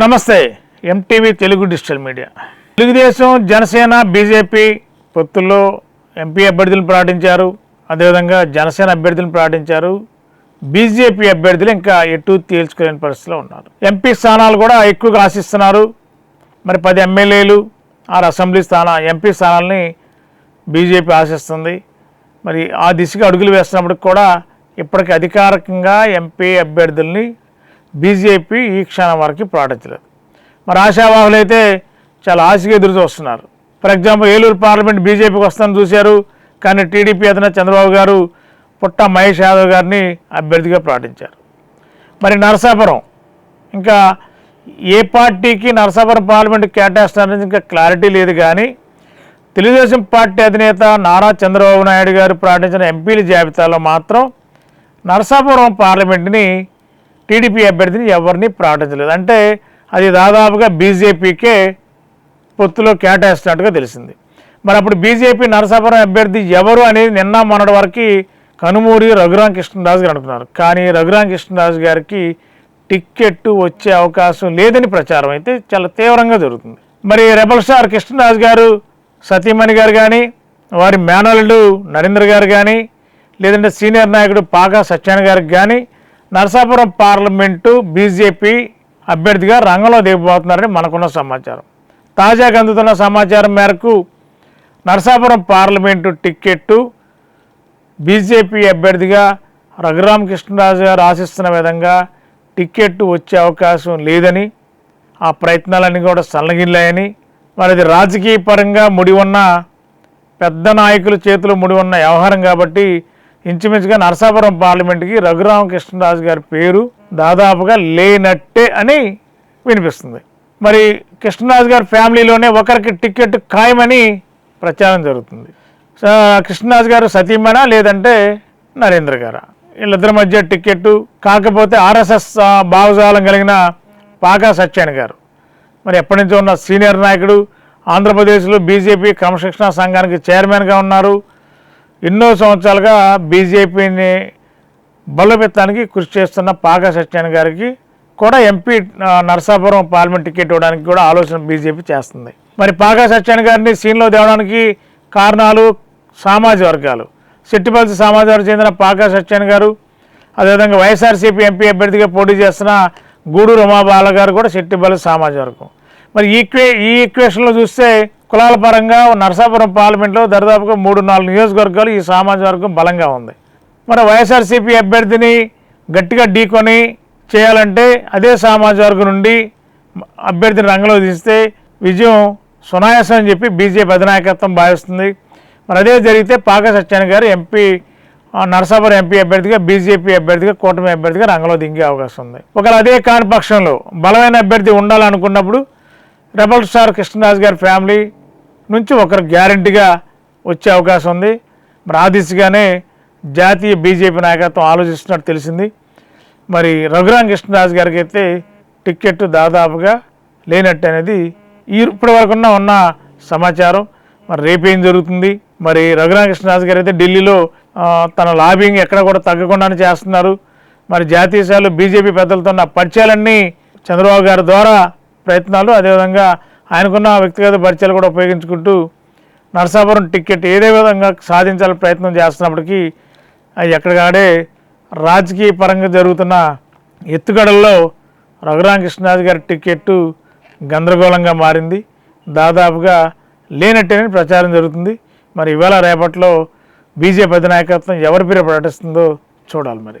నమస్తే MTV Telugu digital media. Telugu Desam Janasena BJP పొత్తుల్లో MP అభ్యర్థులను ప్రకటించారు. అదేవిధంగా జనసేన అభ్యర్థులను ప్రకటించారు. బీజేపీ అభ్యర్థులు ఇంకా ఎటు తేల్చుకోలేని పరిస్థితిలో ఉన్నారు. ఎంపీ స్థానాలు కూడా ఎక్కువగా ఆశిస్తున్నారు. మరి పది ఎమ్మెల్యేలు ఆరు అసెంబ్లీ స్థాన ఎంపీ స్థానాలని బీజేపీ ఆశిస్తుంది. మరి ఆ దిశగా అడుగులు వేస్తున్నప్పటికి కూడా ఇప్పటికి అధికారికంగా ఎంపీ అభ్యర్థుల్ని బీజేపీ ఈ క్షణం వరకు ప్రకటించలేదు. మరి ఆశావాహులు అయితే చాలా ఆశగా ఎదురు చూస్తున్నారు. ఫర్ ఎగ్జాంపుల్ ఏలూరు పార్లమెంట్ బీజేపీకి వస్తాను చూశారు కానీ టీడీపీ అతను చంద్రబాబు గారు పుట్ట మహేష్ యాదవ్ గారిని అభ్యర్థిగా ప్రకటించారు. మరి నరసాపురం ఇంకా ఏ పార్టీకి నరసాపురం పార్లమెంట్ కేటాయిస్తారనేది ఇంకా క్లారిటీ లేదు కానీ తెలుగుదేశం పార్టీ అధినేత నారా చంద్రబాబు నాయుడు గారు ప్రకటించిన ఎంపీల జాబితాలో మాత్రం నరసాపురం పార్లమెంట్ని టీడీపీ అభ్యర్థిని ఎవరిని ప్రకటించలేదు అంటే అది దాదాపుగా బీజేపీకే పొత్తులో కేటాయిస్తున్నట్టుగా తెలిసింది. మరి అప్పుడు బీజేపీ నరసాపురం అభ్యర్థి ఎవరు అనేది నిన్న మొన్నటి వరకు కనుమూరి రఘురాం కృష్ణరాజు గారు అనుకున్నారు. కానీ రఘురాం కృష్ణరాజు గారికి టిక్కెట్ వచ్చే అవకాశం లేదని ప్రచారం అయితే చాలా తీవ్రంగా జరుగుతుంది. మరి రెబల్ స్టార్ కృష్ణరాజు గారు సతీమణి గారు కానీ వారి మేనల్లుడు నరేంద్ర గారు కానీ లేదంటే సీనియర్ నాయకుడు పాగా సత్యాన్ గారికి కానీ నరసాపురం పార్లమెంటు బీజేపీ అభ్యర్థిగా రంగంలో దిగబోతున్నారని మనకున్న సమాచారం. తాజాగా అందుతున్న సమాచారం మేరకు నరసాపురం పార్లమెంటు టిక్కెట్టు బీజేపీ అభ్యర్థిగా రఘురామకృష్ణరాజు గారు ఆశిస్తున్న విధంగా టిక్కెట్టు వచ్చే అవకాశం లేదని ఆ ప్రయత్నాలన్నీ కూడా సన్నగిల్లాయని మరి అది రాజకీయ పరంగా ముడి ఉన్న పెద్ద నాయకుల చేతిలో ముడి ఉన్న వ్యవహారం కాబట్టి ఇంచుమించుగా నరసాపురం పార్లమెంట్కి రఘురామకృష్ణరాజు గారి పేరు దాదాపుగా లేనట్టే అని వినిపిస్తుంది. మరి కృష్ణరాజు గారి ఫ్యామిలీలోనే ఒకరికి టికెట్ ఖాయమని ప్రచారం జరుగుతుంది. సో, కృష్ణరాజు గారు సతీమణ లేదంటే నరేంద్ర గారా? వీళ్ళిద్దరి మధ్య టికెట్ కాకపోతే ఆర్ఎస్ఎస్ భావజాలం కలిగిన పాకా సత్యాని గారు. మరి ఎప్పటి నుంచో ఉన్న సీనియర్ నాయకుడు ఆంధ్రప్రదేశ్లో బీజేపీ క్రమశిక్షణ సంఘానికి చైర్మన్గా ఉన్నారు. ఎన్నో సంవత్సరాలుగా బీజేపీని బలోపేతానికి కృషి చేస్తున్న పాకా సత్యాని గారికి కూడా ఎంపీ నరసాపురం పార్లమెంట్ టికెట్ ఇవ్వడానికి కూడా ఆలోచన బీజేపీ చేస్తుంది. మరి పాకా సత్యాని గారిని సీన్లో తేవడానికి కారణాలు సామాజిక వర్గాలు. సెట్టిపల్సి సామాజిక వర్గం చెందిన పాకా సత్యాని గారు అదేవిధంగా వైఎస్ఆర్సీపీ ఎంపీ అభ్యర్థిగా పోటీ చేస్తున్న గూడూరు రమాబాల గారు కూడా సిట్టిపల్లి సామాజిక వర్గం. మరి ఈక్వే ఈ ఈక్వేషన్లో చూస్తే కులాల పరంగా నరసాపురం పార్లమెంట్లో దరిదాపుగా మూడు నాలుగు నియోజకవర్గాలు ఈ సామాజిక వర్గం బలంగా ఉంది. మరి వైఎస్ఆర్సీపీ అభ్యర్థిని గట్టిగా ఢీకొని చేయాలంటే అదే సామాజిక వర్గం నుండి అభ్యర్థిని రంగంలో తీస్తే విజయం సునాయాసం అని చెప్పి బీజేపీ అధినాయకత్వం భావిస్తుంది. మరి అదే జరిగితే పాక సత్యాన్ని గారు ఎంపీ నరసాపురం ఎంపీ అభ్యర్థిగా బీజేపీ అభ్యర్థిగా కూటమి అభ్యర్థిగా రంగంలో దింగే అవకాశం ఉంది. ఒకవేళ అదే కాని పక్షంలో బలమైన అభ్యర్థి ఉండాలనుకున్నప్పుడు రెబల్ స్టార్ కృష్ణరాజు గారి ఫ్యామిలీ నుంచి ఒకరు గ్యారంటీగా వచ్చే అవకాశం ఉంది. మరి ఆ దిశగానే జాతీయ బీజేపీ నాయకత్వం ఆలోచిస్తున్నట్టు తెలిసింది. మరి రఘురామ కృష్ణరాజు గారికి అయితే టిక్కెట్ దాదాపుగా లేనట్టు అనేది ఈ ఇప్పటి వరకు ఉన్న సమాచారం. మరి రేపేం జరుగుతుంది? మరి రఘురామ కృష్ణరాజు గారు అయితే ఢిల్లీలో తన లాబింగ్ ఎక్కడ కూడా తగ్గకుండానే చేస్తున్నారు. మరి జాతీయ స్థాయిలో బీజేపీ పెద్దలతో ఉన్న పరిచయాలన్నీ చంద్రబాబు గారి ద్వారా ప్రయత్నాలు అదేవిధంగా ఆయనకున్న వ్యక్తిగత పరిచయాలు కూడా ఉపయోగించుకుంటూ నరసాపురం టికెట్ ఏదే విధంగా సాధించాలని ప్రయత్నం చేస్తున్నప్పటికీ ఎక్కడికాడే రాజకీయ పరంగా జరుగుతున్న ఎత్తుగడల్లో రఘురామకృష్ణరాజు గారి టికెట్టు గందరగోళంగా మారింది. దాదాపుగా లేనట్టేనని ప్రచారం జరుగుతుంది. మరి ఇవాళ రేపట్లో బీజేపీ అధినాయకత్వం ఎవరి పేరు ప్రకటిస్తుందో చూడాలి మరి.